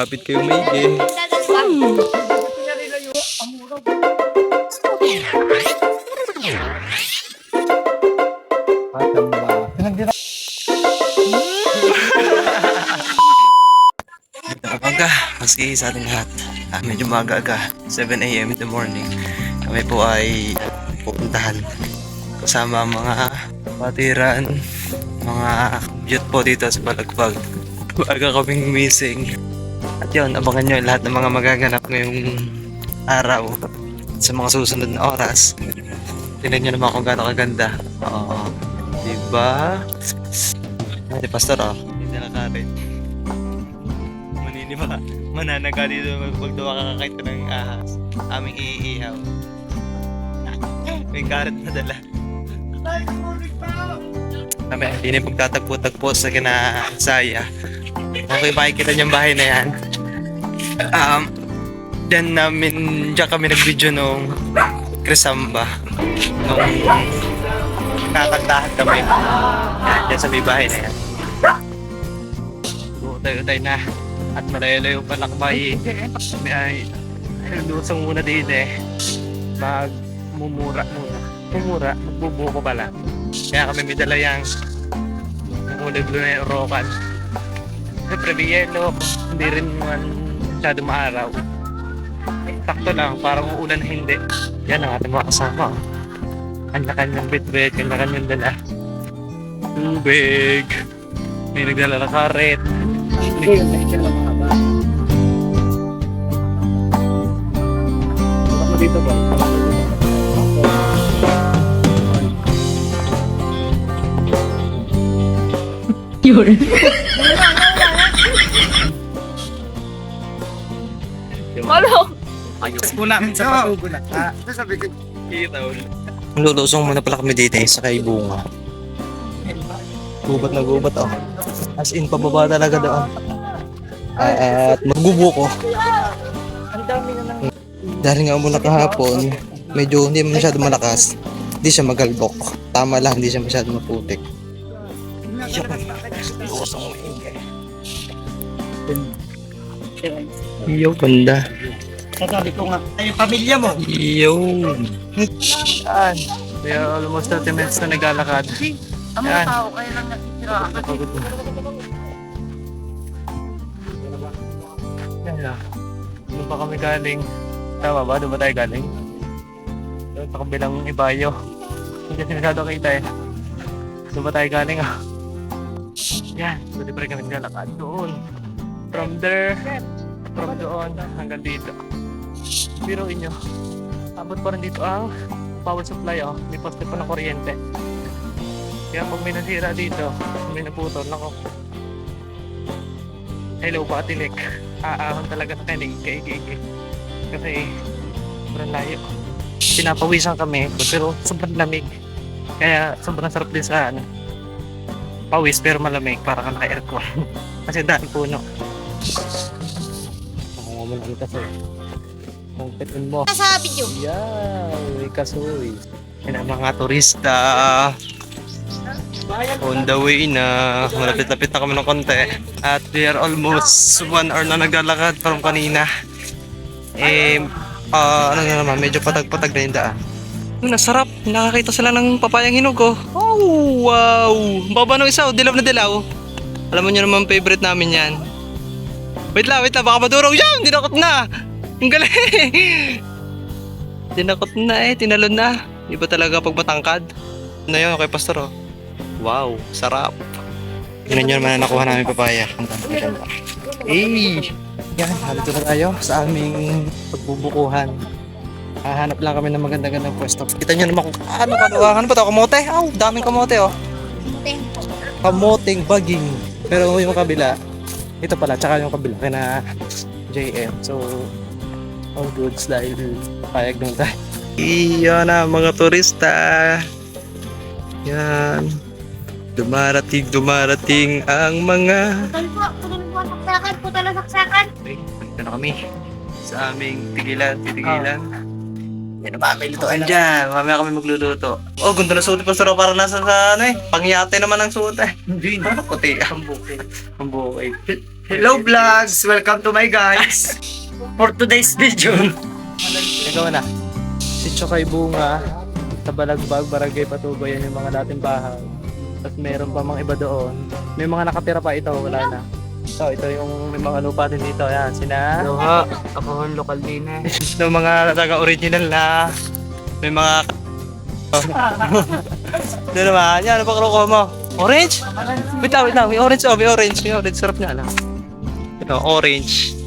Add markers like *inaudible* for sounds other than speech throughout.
Kapit kayo maigi. Umaga, maski sa ating lahat. Ah, medyo maaga-aga, 7 a.m. in the morning. Kami po ay pupuntahan kasama mga patiran, mga youth po dito sa Balagpag. Maaga kaming missing. At yun, abangan nyo lahat ng mga magaganap ngayong araw sa mga susunod na oras. Tingnan nyo naman kung gaano kaganda. Oo. Diba? Ay, pastor oh. Hindi na nakarin manini ba? Mananaga dito pag dumakakakait ka ng ahas. Aming iihaw. May karat na dala. Kami, hindi na pagtatagpo-tagpo sa kina Saya. Okay, makikita niyang bahay na yan. Um, then namin, diyan kami nag-video nung Crisamba. Nung kakantahan kami. Yan sa may bahay na yan. Utay-utay na. At malayo-layo pa lakbay. Kami ay lusong muna din eh. Magmumura muna. Mumura, magbubuko pala. Kaya kami may dala yung kulay blue na yung rokan. Siyempre may yellow. Hindi rin naman masyado maaraw. Sakto lang, parang uulan hindi. Yan ang ating mga kasama. oh. Kanya-kanyang bit-bit, kanya-kanyang dala. Tubig. May nagdala na karet. dito ba? Yun. Malok. Ayos po namin sa patugulat. Ah, sabi ko, Lulusong muna pala kami dito eh, sa kay Bunga. Gubat na gubat oh. As in, pababa talaga doon. At magbubuko. Dahil nga muna kahapon, medyo hindi masyado malakas. Hindi siya magalbok. Tama lang, hindi siya masyado maputik. Lusong maingay. Iyo, banda. sabi ko nga, ay pamilya mo. Iyo. Saan? Kaya almost 30 minutes na naglalakad. Ang Yan. mga tao kayo lang natitira. Pagod na. Yan. Doon pa kami galing. Tama ba? Doon ba tayo galing? Doon sa kabilang ibayo. Hindi kasi masyado kita eh. Doon ba tayo galing ah? Yan. Pwede pa rin kami naglalakad doon. From there, from doon hanggang dito. Biruin nyo. Abot pa rin dito ang power supply oh. May poste pa ng kuryente. Kaya pag may nasira dito, may naputol, nako. Hello, Patilik. Aahon talaga sa kinig kay Gigi. Kasi, sobrang layo. Pinapawisan kami, pero sobrang lamig. Kaya sobrang sarap din sa ano. Pawis pero malamig para ka naka-aircon. *laughs* kasi daan puno. Ako mo lang kasi. Kung pitin mo. Sa video. Yeah, may kasoy. Yan ang mga turista. On the way na. Malapit-lapit na kami ng konti. At we are almost one hour na naglalakad from kanina. Eh, ah, ano na naman, medyo patag-patag na yung daan. Yung nasarap. Nakakita sila ng papayang hinog oh. Oh, wow. Ang Baba ng isa, oh. dilaw na dilaw. Alam mo nyo naman favorite namin yan. Wait lang, wait lang. Baka madurog. Yan, dinakot na. Ang galing. *laughs* Dinakot na eh, tinalon na. Iba talaga pag matangkad. Na yun, kay Pastor oh. Wow, sarap. Tingnan nyo naman na nakuha namin papaya. Ang ganda. Eh, yan, halito na tayo sa aming pagbubukuhan. Hahanap lang kami ng maganda-gandang pwesto. Kita nyo naman kung ano ka, ano ba to, kamote? Aw, daming kamote oh. Kamoteng baging. Pero yung kabila, ito pala, tsaka yung kabila, kina JM. So, all goods dahil payag lang tayo. Iyan na mga turista. Yan. Dumarating, dumarating ang mga... Putol po. Putol po. Saksakan. Putol ang saksakan. Okay, dito na kami sa aming tigilan, titigilan. Yan na may lutuan dyan. Mamaya kami magluluto. Oh, ganda na suot ni Pastor. Para nasa sa ano eh. Pangyate naman ang suot eh. Hindi Puti. Ang bukay. Ang bukay. Hello vlogs! Welcome to my guys! *laughs* For today's video. Ikaw na. Si Chokay Bunga, sa Balagbag, Barangay Patubo, yan yung mga dating bahay. Tapos meron pa mga iba doon. May mga nakatira pa ito, wala na. So, ito yung may mga lupa din dito. Yan, sina... Hello ha, ako ang lokal din eh. *laughs* Yung mga taga-original na may mga... Doon *laughs* naman, yan, ano pa kukuha mo? Orange? Wait lang, wait lang, may orange, oh, may orange, may orange, sarap nga lang. Ito, orange.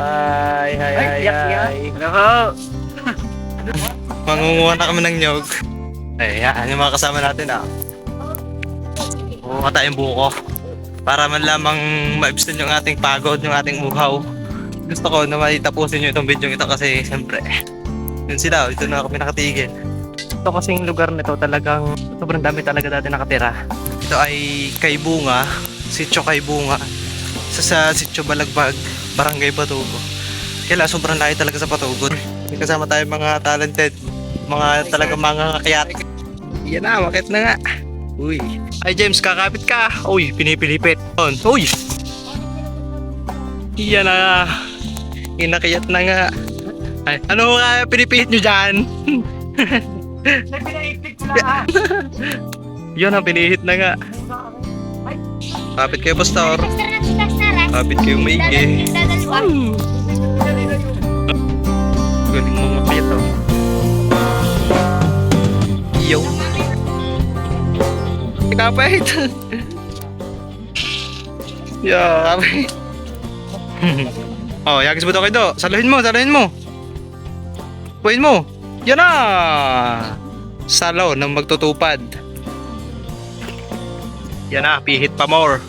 Bye, hi, hi, hi. Hello Mangunguha na kami ng nyog. Ay, yan, yung mga kasama natin ah. Kuha tayong buko. Para man lamang ma-abstain yung ating pagod, yung ating uhaw. Gusto ko na maitapusin nyo itong video ito kasi siyempre, yun sila, ito na kami nakatigil. Ito kasing lugar nito talagang sobrang dami talaga dati nakatira. Ito ay kay Bunga, sityo kay Bunga, sa, sa sityo Balagbag, Barangay Batugo. Kaya sobrang layo talaga sa Patugod. May kasama tayo mga talented, mga talaga mga kakayat. Yan na, makit na nga. Uy. Ay James, kakapit ka. Uy, pinipilipit. Uy. Yan na. Inakiyat na nga. Ay, ano nga pinipihit nyo dyan? *laughs* Yun ang pinihit na nga. Kapit kayo, Pastor. Kapit kayo maigi. Galing mga kaya to. Yo. Kapit. *laughs* Yo, kapit. *laughs* oh, yagis mo daw kayo. Saluhin mo, saluhin mo. Kuhin mo. Yan na. Salaw ng magtutupad. Yan na, pihit pa more.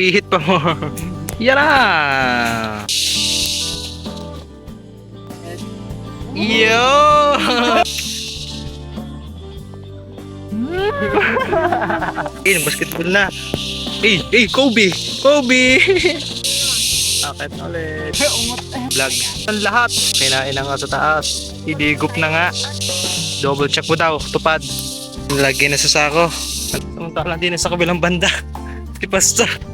Pihit pa more. *laughs* Yan na. Yo! *laughs* eh, basketball na. Eh, eh, Kobe! Kobe! *laughs* Akit ulit. Vlog. Ang lahat. Kinain na nga sa taas. Idigop na nga. Double check mo daw. Tupad. Lagay na sa sako. Samantala din sa kabilang banda. Si Pastor.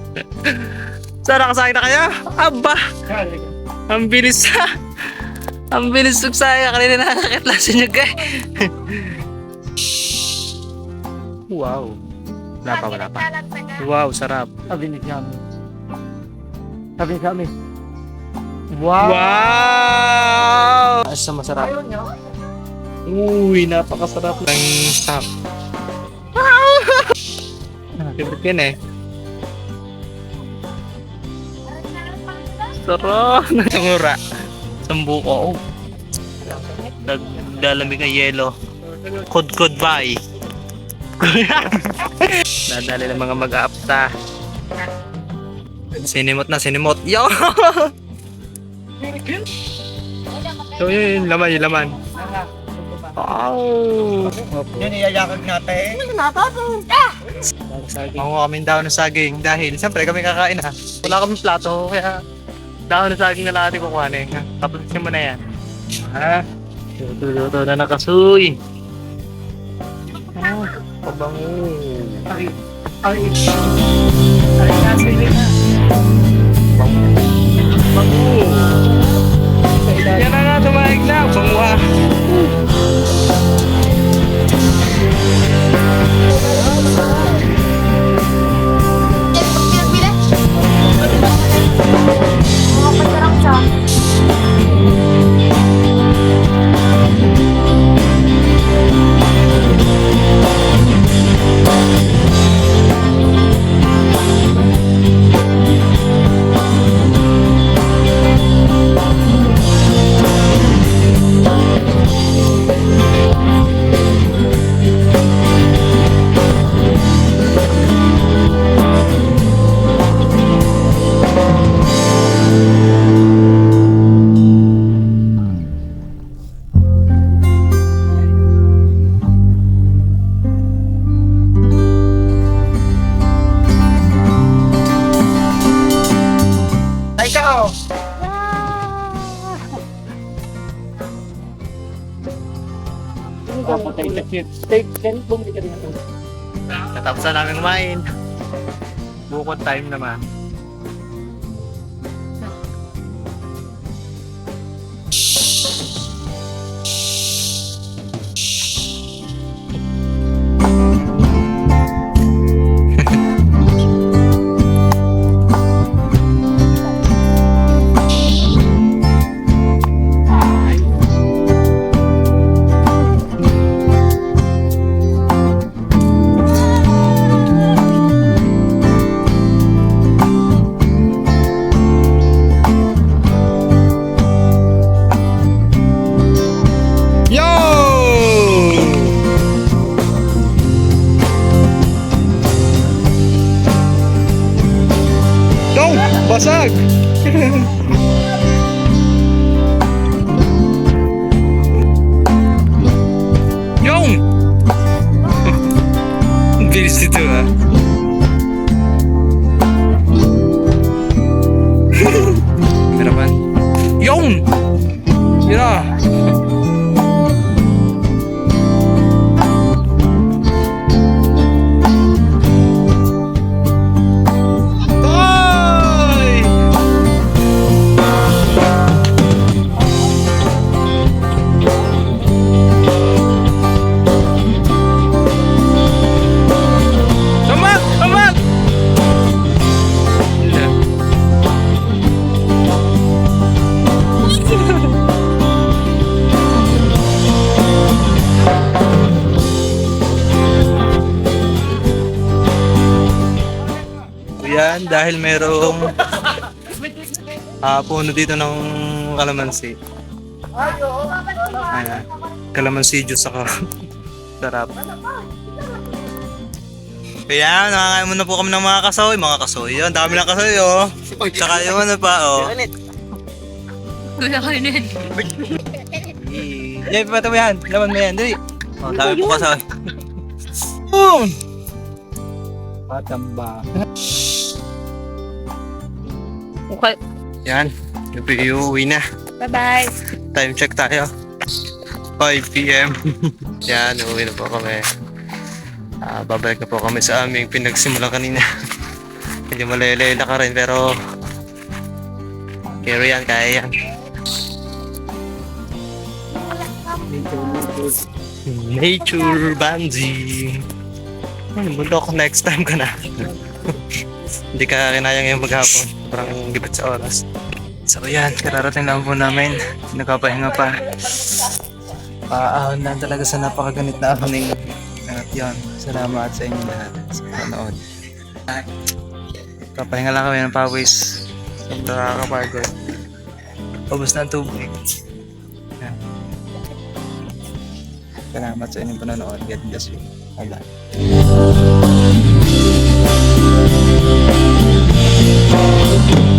Sana kasakit na kaya? Aba! Ang bilis ha! *laughs* Ang bilis suksaya. Kanina nakakitlasin niyo kay. wow. Wala pa, wala pa. Wow, sarap. Sabi ni Kami. Sabi ni Kami. Wow! Wow! Asa masarap. Uy, napakasarap ng. Wow! Favorite yan eh. Sarap! *laughs* Tungura. Sambuko. Oh. Nagdalamig ng yelo. Kod-kod bye. *laughs* Nadali ng mga mag-aapta. Sinimot na, sinimot. Yo! So yun, yun, laman, yung laman. Wow! Yun iyayakag natin. Manguha kami dahon ng saging dahil siyempre kami kakain ha. Wala kami plato kaya dahon ng saging na natin kukuhanin. ha? Tapos mo na yan. Ha? Luto-luto na nakasuy. Ah, pabango. Ay, ay, ay, nasa ilin na. Bango. Yan na nga, tumaig na. Banguha. Ay, Natapos na namin kumain. Bukod time naman. Ang Bilis dahil mayroong *laughs* ah puno dito ng kalamansi. Ayan. Kalamansi juice ako. *laughs* Sarap. Ayan, nakakain muna po kami ng mga kasoy. Mga kasoy yun. Dami ng kasoy, oh. Tsaka yung ano pa, oh. Kayo nun. Yan, pato mo yan. Laman mo yan, dali. Oh, dami po kasoy. *laughs* Boom! Patamba. Okay. Yan, uwi na. Bye-bye. Time check tayo. 5 p.m. *laughs* Yan, uwi na po kami. Ah, babalik na po kami sa aming pinagsimulan kanina. *laughs* Medyo malele ka rin pero carry yan, kaya yan. Nature Banzi. Ay, bundok, next time ka na. *laughs* Hindi ka kinayang yung maghapon. Parang gibat sa oras. So yan, kararating lang po namin. Nagpapahinga pa. Paahon lang talaga sa napakaganit na ahoning. At yun, salamat sa inyo lahat sa panood. Papahinga lang kami ng pawis. Sobrang nakakapagod. Ubus na ang tubig. Yan. Salamat sa inyong panonood. God bless you. Bye-bye. fall.